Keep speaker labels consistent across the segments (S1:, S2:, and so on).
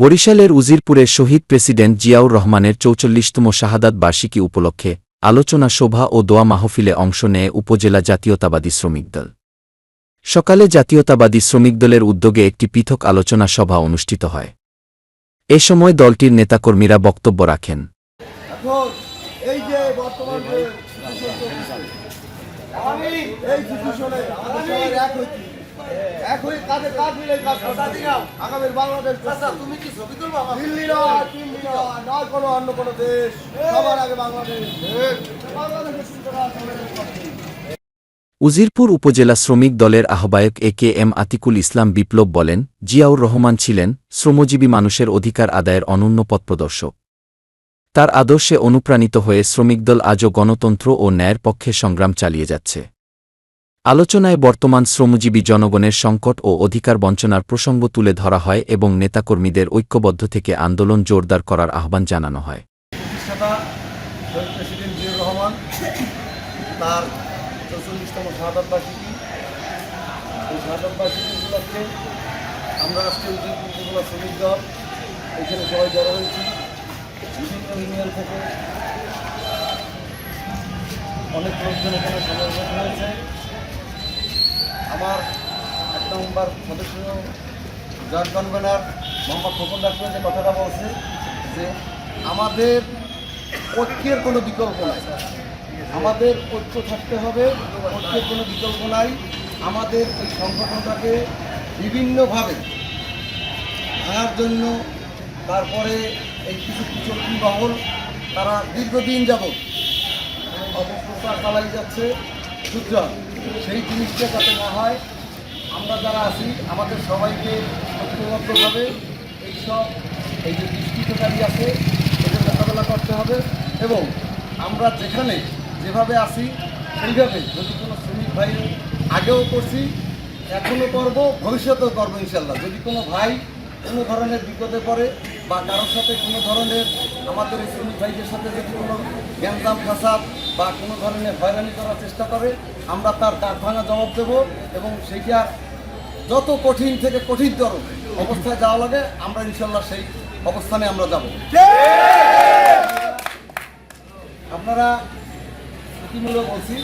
S1: বরিশালের উজিরপুরে শহীদ প্রেসিডেন্ট জিয়াউর রহমানের চৌচল্লিশতম শাহাদাত বার্ষিকী উপলক্ষে আলোচনা সভা ও দোয়া মাহফিলে অংশ নেয় উপজেলা জাতীয়তাবাদী শ্রমিক দল। সকালে জাতীয়তাবাদী শ্রমিক দলের উদ্যোগে একটি পৃথক আলোচনা সভা অনুষ্ঠিত হয়। এ সময় দলটির নেতাকর্মীরা বক্তব্য রাখেন।
S2: এই যে বর্তমান হয়ে কাজে কাজ মিলে কাজ করতে আগামীর বাংলাদেশ তুমি কি ছবি তুলবা দিল্লি নয় দিল্লি নয় নয় কোনো অন্য কোনো দেশ। সবার আগে বাংলাদেশ।
S1: উজিরপুর উপজেলা শ্রমিক দলের আহ্বায়ক এ কে এম আতিকুল ইসলাম বিপ্লব বলেন জিয়াউর রহমান ছিলেন শ্রমজীবী মানুষের অধিকার আদায়ের অনন্য পথপ্রদর্শক। তার আদর্শে অনুপ্রাণিত হয়ে শ্রমিকদল আজও গণতন্ত্র ও ন্যায়ের পক্ষে সংগ্রাম চালিয়ে যাচ্ছে। আলোচনায় বর্তমান শ্রমজীবী জনগণের সংকট ও অধিকার বঞ্চনার প্রসঙ্গ তুলে ধরা হয় এবং নেতাকর্মীদের ঐক্যবদ্ধ থেকে আন্দোলন জোরদার করার আহ্বান জানানো হয়।
S2: আমরা আজকে উপজেলা শ্রমিক দল, এখানে সবাই জড়ো হয়েছি। ইউনিয়ন থেকে অনেক লোকজন এখানে সমাবেশ হয়েছে। এক নম্বর সদস্য জয়েন্ট কনভেনার মোহাম্মদ খোকন ডাক্তার যে কথাটা বলছে, যে আমাদের ঐক্যের কোনো বিকল্প নাই। আমাদের ঐক্য থাকতে হবে, ঐক্যের কোনো বিকল্প নাই। আমাদের এই সংগঠনটাকে বিভিন্নভাবে ভাঙার জন্য, তারপরে এই কিছু কিছু মহল তারা দীর্ঘদিন যাবৎ অপপ্রচার চালাই যাচ্ছে। সুতরাং সেই জিনিসটা যাতে না হয় আমরা যারা আছি, আমাদের সবাইকে ঐক্যবদ্ধভাবে এইসব এই যে দুষ্কৃতকারী আছে, এদের মোকাবেলা করতে হবে এবং আমরা যেখানে যেভাবে আসি সেইভাবে যদি কোনো শ্রমিক ভাই আগেও করছি এখনও করব, ভবিষ্যতেও করব ইনশাল্লাহ। যদি কোনো ভাই কোনো ধরনের বিপদে পড়ে বা কারোর সাথে কোনো ধরনের আমাদের শ্রমিক ভাইদের সাথে যদি কোনো গ্যাঞ্জাম ফাসাদ বা কোনো ধরনের হয়রানি করার চেষ্টা করে আমরা তার দাঁত ভাঙা জবাব দেবো এবং সেইটা যত কঠিন থেকে কঠিন কঠিনতর অবস্থায় যাওয়া লাগে আমরা ইনশাল্লাহ সেই অবস্থানে আমরা যাব। আপনারা ঝুঁকিমূলক বলছি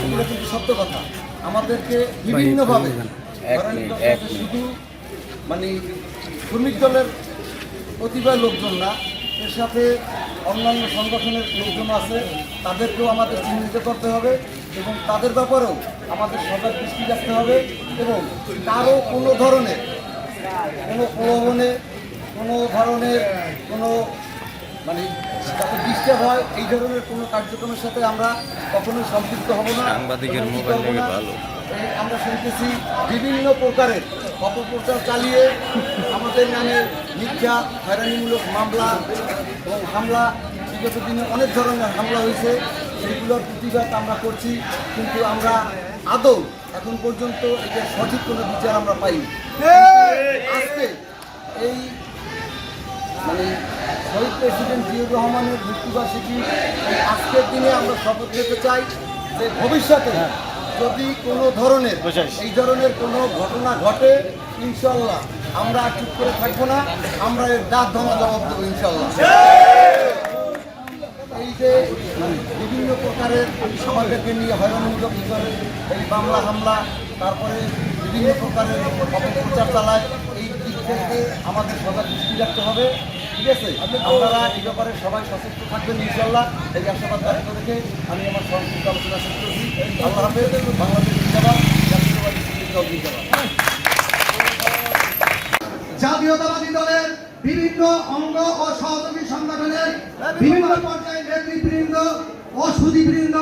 S2: এগুলো কিন্তু সত্য কথা। আমাদেরকে বিভিন্নভাবে শুধু মানে শ্রমিক দলের কতিপয় লোকজন না এর সাথে অন্যান্য সংগঠনের লোকজন আছে তাদেরকেও আমাদের চিহ্নিত করতে হবে এবং তাদের ব্যাপারেও আমাদের সবার দৃষ্টি রাখতে হবে এবং কারও কোনো ধরনের কোনো প্রলোভনে কোনো ধরনের কোনো মানে যাতে ডিস্টার্ব হয় এই ধরনের কোনো কার্যক্রমের সাথে আমরা কখনোই সম্পৃক্ত হব না
S3: সাংবাদিকের মোবাইল থেকে ভালো।
S2: আমরা শুনতেছি বিভিন্ন প্রকারের অপপ্রচার চালিয়ে আমাদের নামে মিথ্যা হয়রানিমূলক মামলা এবং হামলা বিগত দিনে অনেক ধরনের হামলা হয়েছে সেগুলোর প্রতিবাদ আমরা করছি কিন্তু আমরা আদৌ এখন পর্যন্ত এটা সঠিক কোনো বিচার আমরা পাইনি। আজকে এই মানে শহীদ প্রেসিডেন্ট জিয়াউর রহমানের মৃত্যুবার্ষিকী আজকের দিনে আমরা শপথ নিতে চাই যে ভবিষ্যতে যদি কোনো ধরনের এই ধরনের কোনো ঘটনা ঘটে ইনশাল্লাহ আমরা চুপ করে থাকব না, আমরা এর দাঁত ভাঙা জবাব দেবো ইনশাল্লাহ এই যে বিভিন্ন প্রকারের আমাদেরকে নিয়ে হয়রানিমূলক ভিতরে এই মামলা হামলা, তারপরে বিভিন্ন প্রকারের অপপ্রচার চালায়, এই দিক থেকে আমাদের সজাগ দৃষ্টি রাখতে হবে, ঠিক আছে? আপনারা এই ব্যাপারে সবাই সচেষ্ট থাকবেন ইনশাল্লাহ এই আশাবাদ ব্যক্ত রেখে আমি আমার সংক্ষিপ্ত আলোচনা শেষ করছি। আল্লাহ বাংলাদেশ জিন্দাবাদ জাতীয়বাদী শ্রমিক দল জিন্দাবাদ
S4: জাতীয়তাবাদী দলের বিভিন্ন অঙ্গ ও সহযোগী সংগঠনের বিভিন্ন পর্যায়ের নেতৃবৃন্দ ও সুদীবৃন্দ,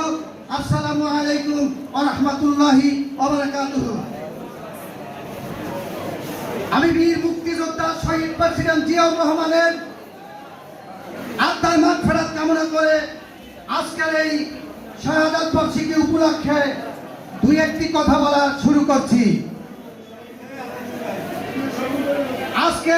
S4: আসসালামু আলাইকুম ও রহমতুল্লাহি আমি বীর মুক্তিযোদ্ধা শহীদ প্রেসিডেন্ট জিয়াউর রহমানের আত্মার মাঠ ফেরাত কামনা করে আজকের এই শাহাদাত বার্ষিকী উপলক্ষে দুই একটি কথা বলা শুরু করছি। আজকে